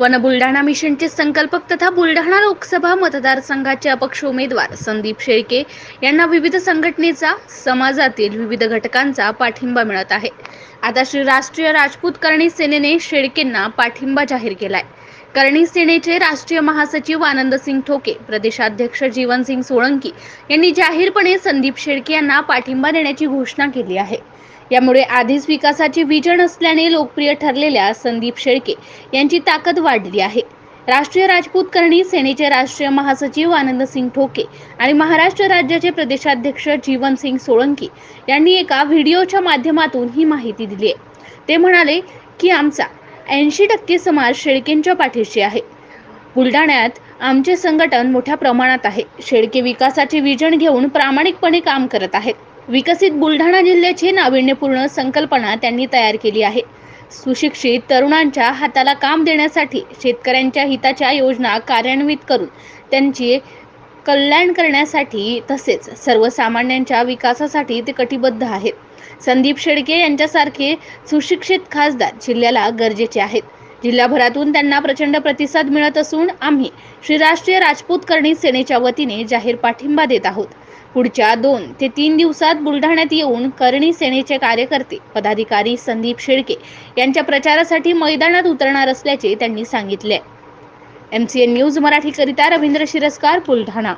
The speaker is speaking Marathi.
वन बुलढाणा मिशनचे संकल्पक तथा बुलढाणा लोकसभा मतदारसंघाचे अपक्ष उमेदवार संदीप शेळके यांना विविध संघटनेचा समाजातील विविध घटकांचा पाठिंबा मिळत आहे. आता श्री राष्ट्रीय राजपूत करणी सेनेने शेळकेंना पाठिंबा जाहीर केलाय. करणी सेनेचे राष्ट्रीय महासचिव आनंद सिंग ठोके प्रदेशाध्यक्ष जीवनसिंग सोळंकी यांनी जाहीरपणे संदीप शेळके यांना पाठिंबा देण्याची घोषणा केली आहे. यामुळे आधीच विकासाची विजन असल्याने लोकप्रिय ठरलेल्या संदीप शेळके यांची ताकद वाढली आहे. राष्ट्रीय राजपूत करणी सेनेचे राष्ट्रीय महासचिव आनंद सिंग ठोके आणि महाराष्ट्र राज्याचे प्रदेशाध्यक्ष जीवन सिंग सोळंकी यांनी एका व्हिडिओच्या माध्यमातून ही माहिती दिली आहे. ते म्हणाले की आमचा ऐंशी टक्के समाज शेळकेंच्या पाठीशी आहे. बुलढाण्यात आमचे संघटन मोठ्या प्रमाणात आहे. शेळके विकासाचे विजन घेऊन प्रामाणिकपणे काम करत आहेत. विकसित बुलढाणा जिल्ह्याची नाविन्यपूर्ण संकल्पना त्यांनी तयार केली आहे. सुशिक्षित तरुणांच्या हाताला काम देण्यासाठी शेतकऱ्यांच्या हिताच्या योजना कार्यान्वित करून त्यांची कल्याण करण्यासाठी तसेच सर्वसामान्यांच्या विकासासाठी ते कटिबद्ध आहेत. संदीप शेळके यांच्यासारखे सुशिक्षित खासदार जिल्ह्याला गरजेचे आहेत. जिल्हाभरातून त्यांना प्रचंड प्रतिसाद मिळत असून आम्ही श्री राष्ट्रीय राजपूत करणी सेनेच्या वतीने जाहीर पाठिंबा देत आहोत. पुढच्या दोन ते तीन दिवसात बुलढाण्यात येऊन करणी सेनेचे कार्यकर्ते पदाधिकारी संदीप शेळके यांच्या प्रचारासाठी मैदानात उतरणार असल्याचे त्यांनी सांगितले एम सी एन न्यूज मराठीकरिता रवींद्र शिरस्कार बुलढाणा.